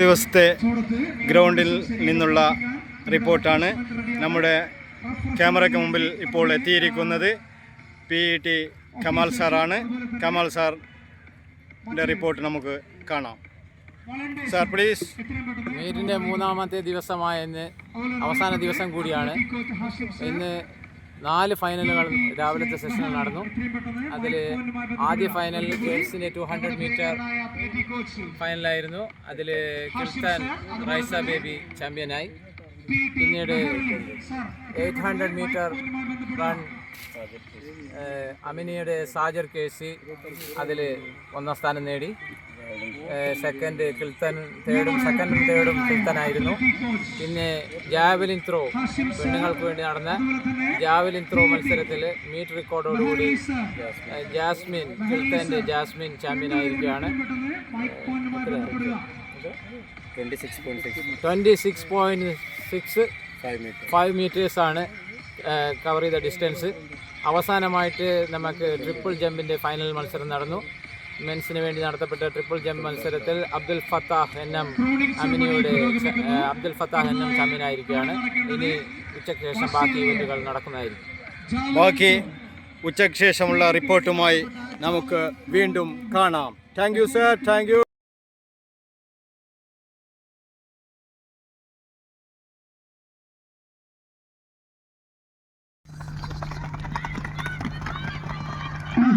ദിവസത്തെ ഗ്രൗണ്ടിൽ നിന്നുള്ള റിപ്പോർട്ടാണ് നമ്മുടെ ക്യാമറയ്ക്ക് മുമ്പിൽ ഇപ്പോൾ എത്തിയിരിക്കുന്നത്. പി ഇ ടി കമാൽ സാറാണ്. കമാൽ സാറിന്റെ റിപ്പോർട്ട് നമുക്ക് കാണാം. സാർ പ്ലീസ് മീറ്റിന്റെ മൂന്നാമത്തെ ദിവസമായ ഇന്ന് അവസാന ദിവസം കൂടിയാണ്. ഇന്ന് നാല് ഫൈനലുകൾ രാവിലത്തെ സെഷനിൽ നടന്നു. അതിൽ ആദ്യ ഫൈനൽ ഗേൾസിന്റെ ടു ഹൺഡ്രഡ് മീറ്റർ ഫൈനലായിരുന്നു അതിൽ കിർത്താൻ റൈസ ബേബി ചാമ്പ്യനായി പിന്നീട് എയ്റ്റ് ഹൺഡ്രഡ് മീറ്റർ റൺ അമിനിയുടെ സാജർ കേസി അതിൽ ഒന്നാം സ്ഥാനം നേടി. സെക്കൻഡ് കിൽത്തൻ തേർഡും സെക്കൻഡും തേർഡും കിൽത്തനായിരുന്നു. പിന്നെ ജാവലിൻ ത്രോ പെണ്ണുങ്ങൾക്ക് വേണ്ടി നടന്ന ജാവലിൻ ത്രോ മത്സരത്തിൽ മീറ്റ് റെക്കോർഡോടുകൂടി ജാസ്മിൻ കിൽത്തന്റെ ജാസ്മിൻ ചാമ്പ്യൻ ആയിരിക്കുകയാണ്. Twenty six point six five മീറ്റേഴ്സാണ് cover ചെയ്ത ഡിസ്റ്റൻസ് അവസാനമായിട്ട് നമുക്ക് ട്രിപ്പിൾ ജമ്പിന്റെ ഫൈനൽ മത്സരം നടന്നു. മെൻസിന് വേണ്ടി നടത്തപ്പെട്ട ട്രിപ്പിൾ ജമ്പ് മത്സരത്തിൽ അബ്ദുൽ ഫത്താഹ് എൻ എം അമിനിയുടെ അബ്ദുൽ ഫത്താഹ് എൻ എം ചാമ്പ്യനായിരിക്കുകയാണ്. ഇനി ഉച്ചയ്ക്ക് ശേഷം ബാക്കി ഇവന്റുകൾ നടക്കുന്നതായിരിക്കും. ബാക്കി ഉച്ചയ്ക്ക് ശേഷമുള്ള റിപ്പോർട്ടുമായി നമുക്ക് വീണ്ടും കാണാം. Thank you sir thank you